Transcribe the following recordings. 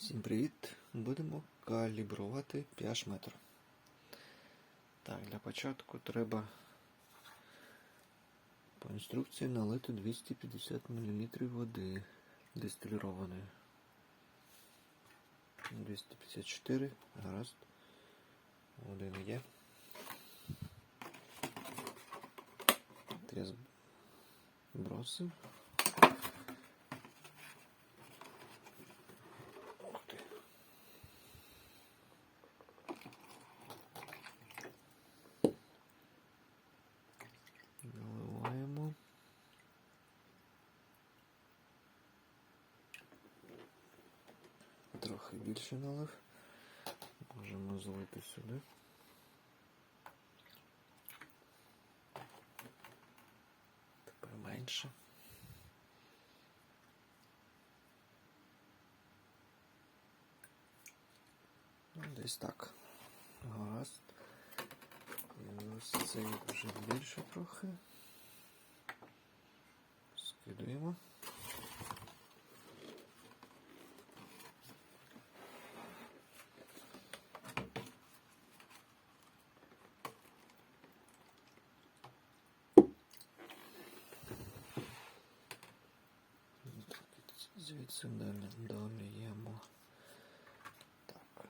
Всім привіт! Будемо калібрувати pH метр. Так, для початку треба по інструкції налити 250 мл води дистилірованої. 254, гаразд. Один є. Трез бросив. Трохи більше налив. Можемо злити сюди. Тепер менше. Ну, десь так. Гаразд. І ось цей вже більше трохи. Скидуємо. Звідси далі доліємо. Так,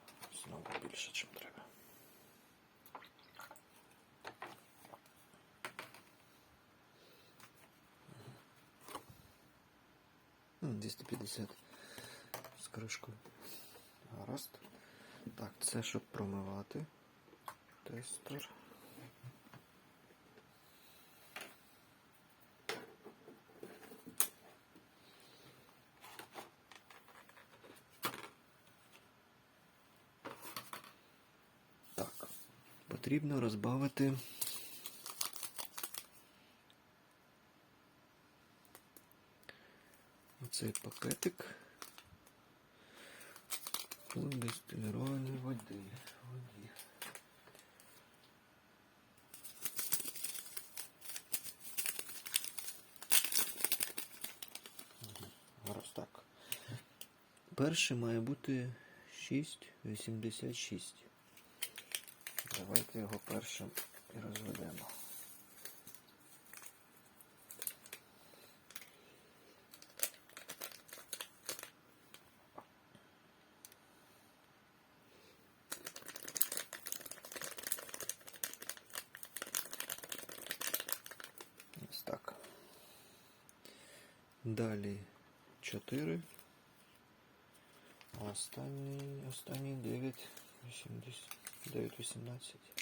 знову більше, чим треба. М, 250 з кришкою. Гаразд. Так, це щоб промивати. Тестер. Так, потрібно розбавити оцей пакетик у дистилірованій води. Мгм, Гаразд так. Перший має бути 6,86. Давайте його першим і розведемо. Ось так. Далі 4. А останній, останній 9, 80, 9,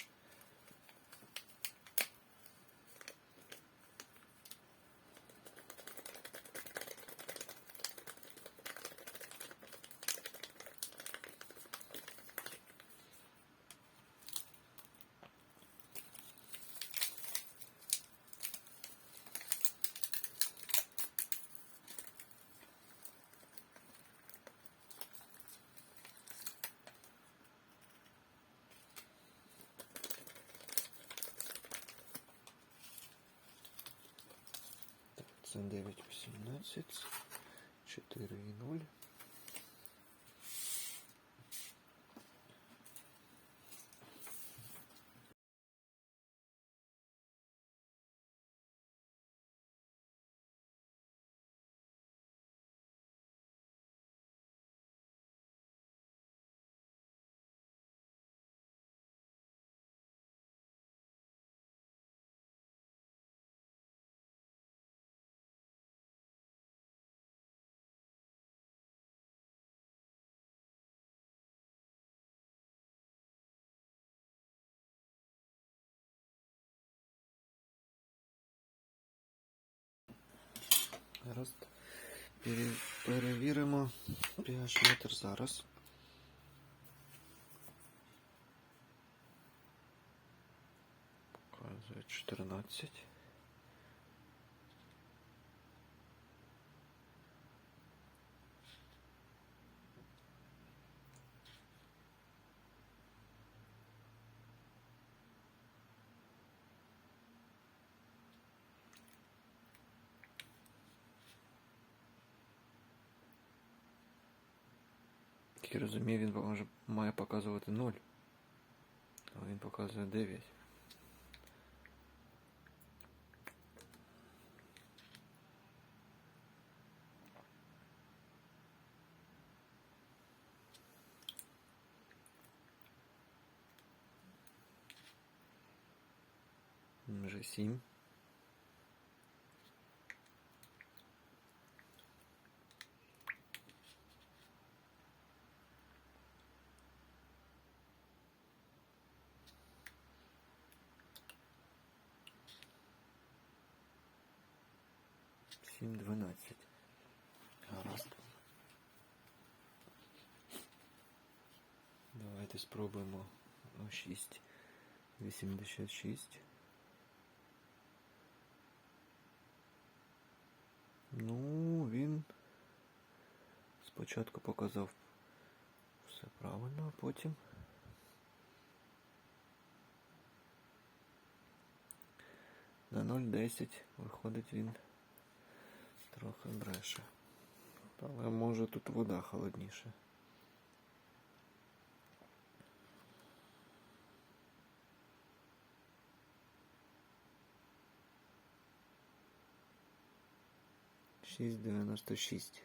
18. Так, це 9, 18, 4 і 0. Пере- Перевіримо pH метр зараз. Показує 14. Наскільки я розумію, він може, має показувати 0. А він показує 9. Вже 7. Давайте спробуємо о 6. 86. Ну, він спочатку показав все правильно, а потім. На 0,10 виходить він трохи бреше. Але може тут вода холодніша. Шість дев'яносто шість.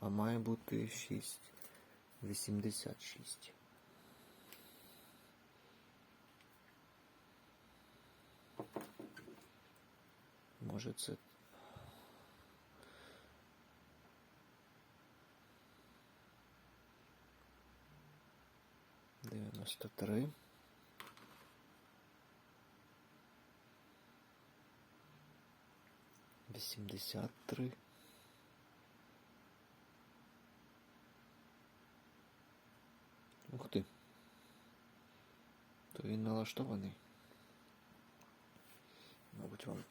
А має бути шість вісімдесят шість. Може це. Дев'яносто три. Вісімдесят три. Ух ти. То він налаштований. Мабуть, вам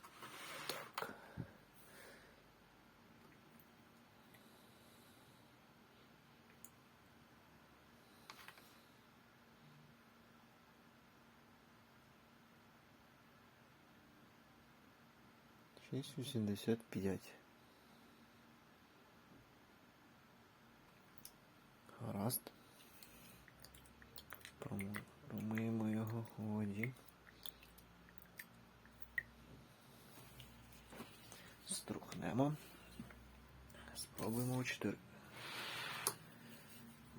6,85. Гаразд. Промиємо його у воді. Струхнемо. Спробуємо у 4.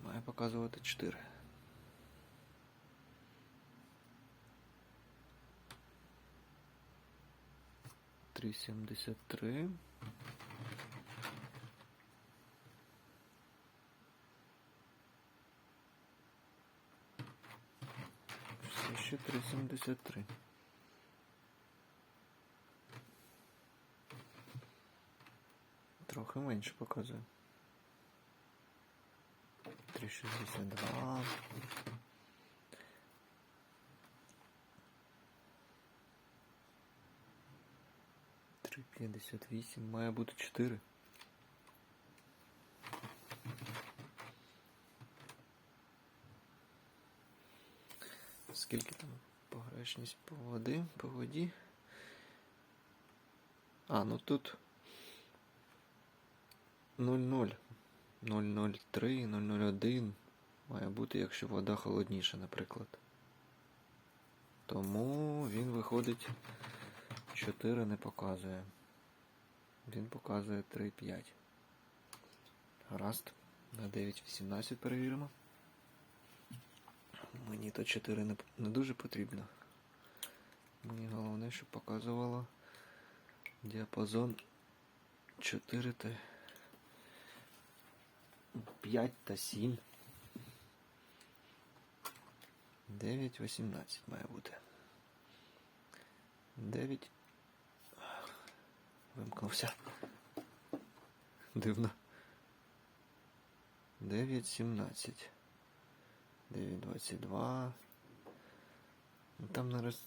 Має показувати 4. Три сімдесят три. Все ще 373. Трохи менше показує. 362. Три п'ятдесят вісім. Має бути 4. Скільки там погрешність по води, по воді? А, ну тут 0,0. 0,03, 0,01 має бути, якщо вода холодніша, наприклад. Тому він виходить 4 не показує. Він показує 3,5. Гаразд. На 9,18 перевіримо. Мені то 4 не, не дуже потрібно. Мені головне, щоб показувало діапазон 4 та 5 та 7. 9, 18 має бути. 9. Вимкнувся. Дивно. 9, 17. 9,22. Ну, Там не, роз...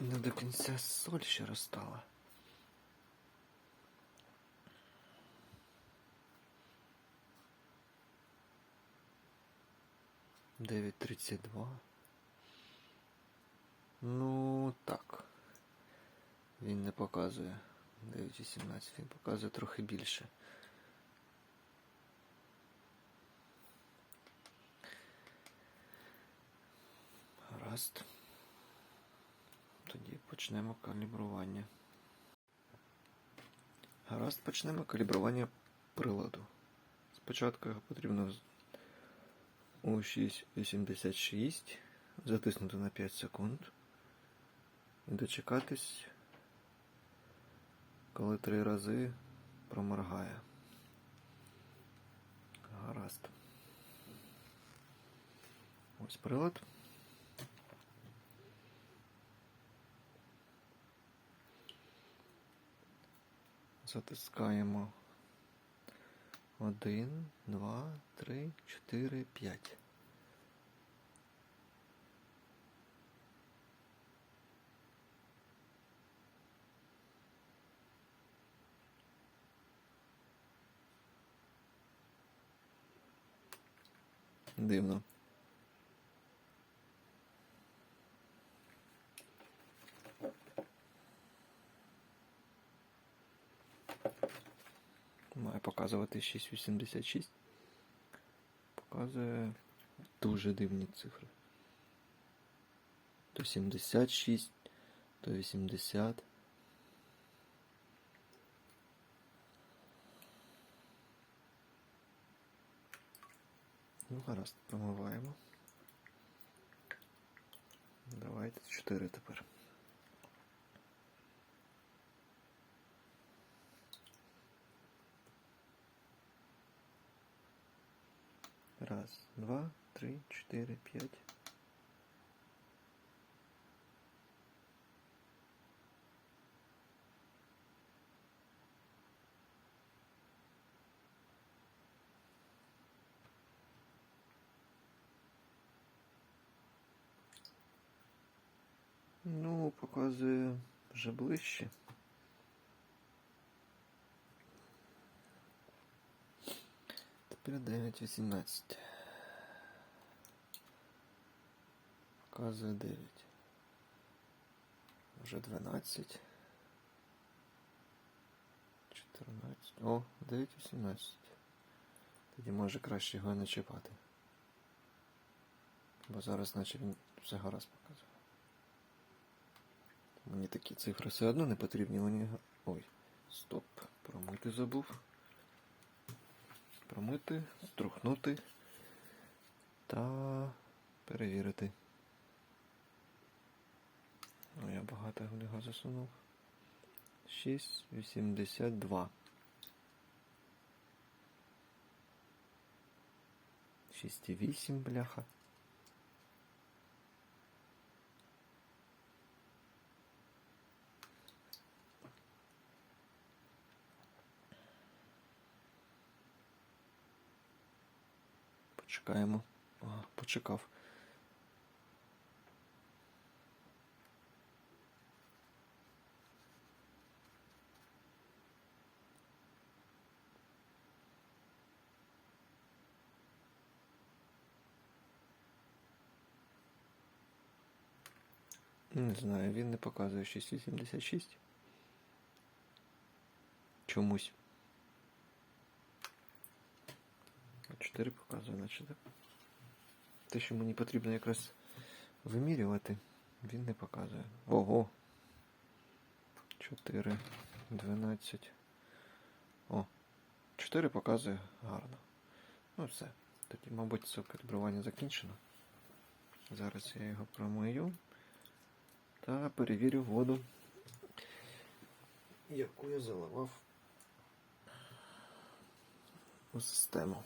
не до кінця соль ще розстала. Дев'ять тридцять два. Ну так. Він не показує. 9,17 він показує трохи більше. Гаразд. Тоді почнемо калібрування. Гаразд почнемо калібрування приладу. Спочатку потрібно у 6,86 затиснути на 5 секунд і дочекатись, коли три рази проморгає. Гаразд. Ось прилад. Затискаємо. Один, два, три, чотири, п'ять. Дивно. Має показувати 6,86. Показує дуже дивні цифри. То 76, то 80. Ну, гаразд, промиваємо. Давайте 4 тепер. Раз, два, три, чотири, п'ять. Ну, показує вже ближче. Тепер 9.18. Показує 9. Вже 12. 14. О, 9.18. Тоді може краще його не чіпати. Бо зараз наче він все гаразд показує. Мені такі цифри все одно не потрібні. Га- Ой, стоп. Промити забув. Промити, струхнути та перевірити. Ну, я багато його засунув. 6,82. 6,8, бляха. Почекаємо. Ага, почекав. Не знаю, він не показує 6,86. Чомусь. 4 показує, значить, так? Те, що мені потрібно якраз вимірювати, він не показує. Ого. 4, 12. О, 4 показує гарно. Ну все. Тоді, мабуть, це калібрування закінчено. Зараз я його промию та перевірю воду, яку я заливав у систему.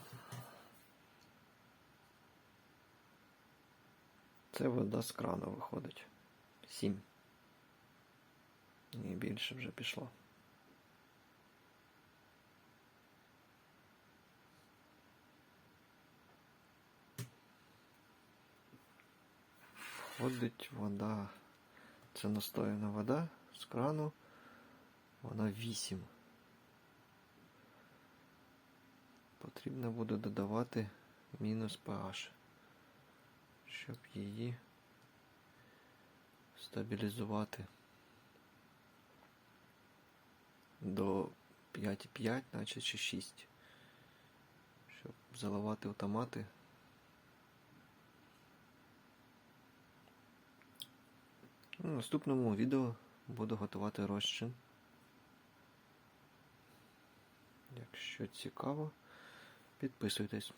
Це вода з крану виходить. Сім. І більше вже пішло. Входить вода. Це настояна вода з крану. Вона 8. Потрібно буде додавати мінус pH, щоб її стабілізувати до 5,5, наче чи 6. Щоб заливати автомати У наступному відео буду готувати розчин. Якщо цікаво, підписуйтесь.